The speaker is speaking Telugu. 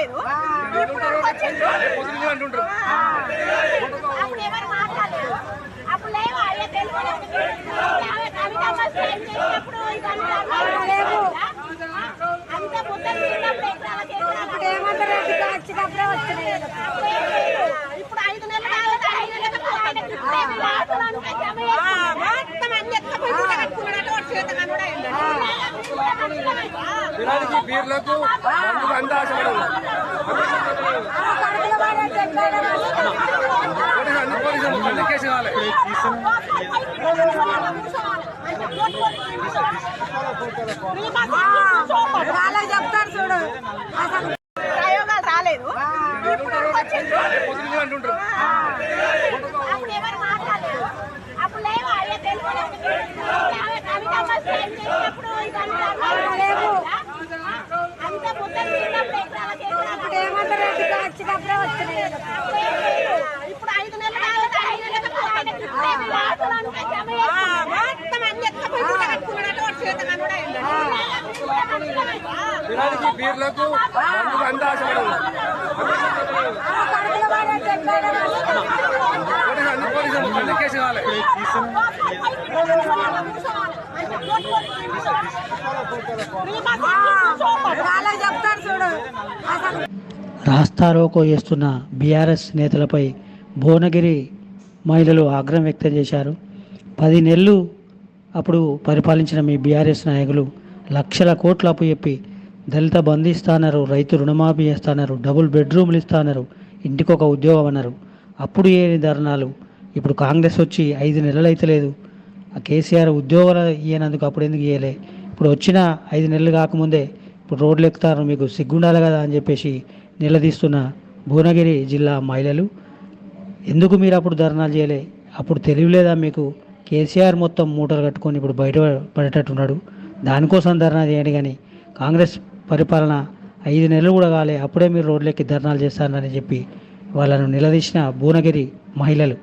రాలేదు అన్ని పోలీసులు అన్ని కేసు కావాలి వాళ్ళకి చెప్తారు చూడు. అసలు ప్రయోగాలు రాలేదు. ఇప్పుడు అంటుంటారు. పిల్లలకి బీర్లకు చూడు అసలు రాస్తారోకో చేస్తున్న బీఆర్ఎస్ నేతలపై భువనగిరి మహిళలు ఆగ్రహం వ్యక్తం చేశారు. పది నెలలు అప్పుడు పరిపాలించిన మీ బీఆర్ఎస్ నాయకులు లక్షల కోట్ల అప్పు చెప్పి దళిత బంధు ఇస్తాన్నారు రైతు రుణమాఫీ చేస్తున్నారు డబుల్ బెడ్రూమ్లు ఇస్తున్నారు ఇంటికి ఒక ఉద్యోగం అన్నారు. అప్పుడు ఏని ధర్నాలు ఇప్పుడు కాంగ్రెస్ వచ్చి ఐదు నెలలు అయితే లేదు. ఆ కేసీఆర్ ఉద్యోగాలు ఇయ్యనందుకు అప్పుడు ఎందుకు ఇయ్యలే? ఇప్పుడు వచ్చిన ఐదు నెలలు కాకముందే ఇప్పుడు రోడ్లు ఎక్కుతారు మీకు సిగ్గుండాలి కదా అని చెప్పేసి నిలదీస్తున్న భువనగిరి జిల్లా మహిళలు ఎందుకు మీరు అప్పుడు ధర్నాలు చేయలే? అప్పుడు తెలియలేదా మీకు? కేసీఆర్ మొత్తం మూటలు కట్టుకొని ఇప్పుడు బయట పడేటట్టున్నాడు. దానికోసం ధర్నా చేయండి కానీ కాంగ్రెస్ పరిపాలన ఐదు నెలలు కూడా కాలే. అప్పుడే మీరు రోడ్లెక్కి ధర్నాలు చేస్తారని చెప్పి వాళ్ళను నిలదీసిన భువనగిరి మహిళలు.